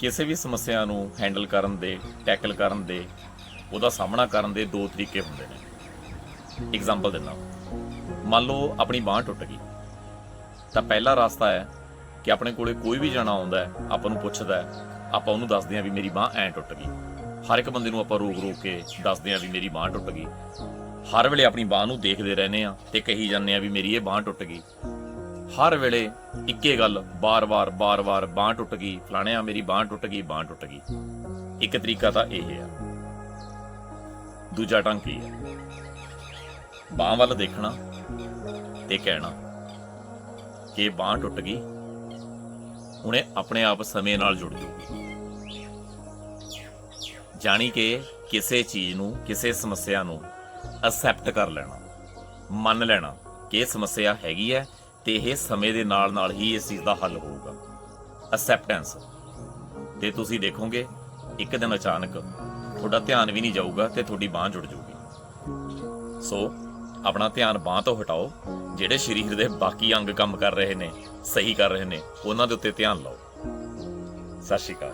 ਕਿਸੇ ਵੀ ਸਮੱਸਿਆ ਨੂੰ ਹੈਂਡਲ ਕਰਨ ਦੇ ਟੈਕਲ ਕਰਨ ਦੇ, ਉਹਦਾ ਸਾਹਮਣਾ ਕਰਨ ਦੇ ਦੋ ਤਰੀਕੇ ਹੁੰਦੇ ਨੇ। ਐਗਜ਼ਾਮਪਲ ਦਿੰਦਾ ਮੰਨ ਲਓ ਆਪਣੀ ਬਾਹ ਟੁੱਟ ਗਈ। ਤਾਂ ਪਹਿਲਾ ਰਸਤਾ ਹੈ ਕਿ ਆਪਣੇ ਕੋਲੇ ਕੋਈ ਵੀ ਜਣਾ ਆਉਂਦਾ ਹੈ, ਆਪਾਂ ਨੂੰ ਪੁੱਛਦਾ ਹੈ, ਆਪਾਂ ਉਹਨੂੰ ਦੱਸਦੇ ਹਾਂ ਵੀ ਮੇਰੀ ਬਾਹ ਐਂ ਟੁੱਟ ਗਈ। ਹਰ ਇੱਕ ਬੰਦੇ ਨੂੰ ਆਪਾਂ ਰੋਕ ਰੋਕ ਕੇ ਦੱਸਦੇ ਹਾਂ ਵੀ ਮੇਰੀ ਬਾਹ ਟੁੱਟ ਗਈ। ਹਰ ਵੇਲੇ ਆਪਣੀ ਬਾਹ ਨੂੰ ਦੇਖਦੇ ਰਹਿੰਦੇ ਆ ਤੇ ਕਹੀ ਜਾਂਦੇ ਆ ਵੀ ਮੇਰੀ ਇਹ ਬਾਹ ਟੁੱਟ ਗਈ। ਹਰ ਵੇਲੇ ਇੱਕੇ ਗੱਲ ਬਾਰ-ਬਾਰ ਬਾਰ-ਬਾਰ ਬਾਹ ਟੁੱਟ ਗਈ, ਫਲਾਣਿਆ ਮੇਰੀ ਬਾਹ ਟੁੱਟ ਗਈ, ਬਾਹ ਟੁੱਟ ਗਈ। ਇੱਕ ਤਰੀਕਾ ਤਾਂ ਇਹ ਆ ਦੂਜਾ ਢੰਗ ਕੀ ਹੈ? ਬਾਹ ਵੱਲ ਦੇਖਣਾ ਤੇ ਕਹਿਣਾ ਕਿ ਬਾਹ ਟੁੱਟ ਗਈ, ਹੁਣੇ ਆਪਣੇ ਆਪ ਸਮੇਂ ਨਾਲ ਜੁੜ ਜੂਗੀ। ਜਾਣੀ ਕਿ ਕਿਸੇ ਚੀਜ਼ ਨੂੰ, ਕਿਸੇ ਸਮੱਸਿਆ ਨੂੰ ਅਸੈਪਟ ਕਰ ਲੈਣਾ, ਮੰਨ ਲੈਣਾ ਕਿ ਇਹ ਸਮੱਸਿਆ ਹੈਗੀ ਹੈ ਤੇ ਇਹ ਸਮੇਂ ਦੇ ਨਾਲ ਨਾਲ ਹੀ ਇਸ ਚੀਜ਼ ਦਾ ਹੱਲ ਹੋਊਗਾ। ਅਸੈਪਟੈਂਸ ਤੇ ਤੁਸੀਂ ਦੇਖੋਗੇ, ਇੱਕ ਦਿਨ ਅਚਾਨਕ ਤੁਹਾਡਾ ਧਿਆਨ ਵੀ ਨਹੀਂ ਜਾਊਗਾ ਤੇ ਤੁਹਾਡੀ ਬਾਹ ਜੁੜ ਜਾਊਗੀ। ਸੋ ਆਪਣਾ ਧਿਆਨ ਬਾਹ ਤੋਂ ਹਟਾਓ, ਜਿਹੜੇ ਸਰੀਰ ਦੇ ਬਾਕੀ ਅੰਗ ਕੰਮ ਕਰ ਰਹੇ ਨੇ, ਸਹੀ ਕਰ ਰਹੇ ਨੇ, ਉਹਨਾਂ ਦੇ ਉੱਤੇ ਧਿਆਨ ਲਾਓ। ਸਤਿ ਸ਼੍ਰੀ ਅਕਾਲ।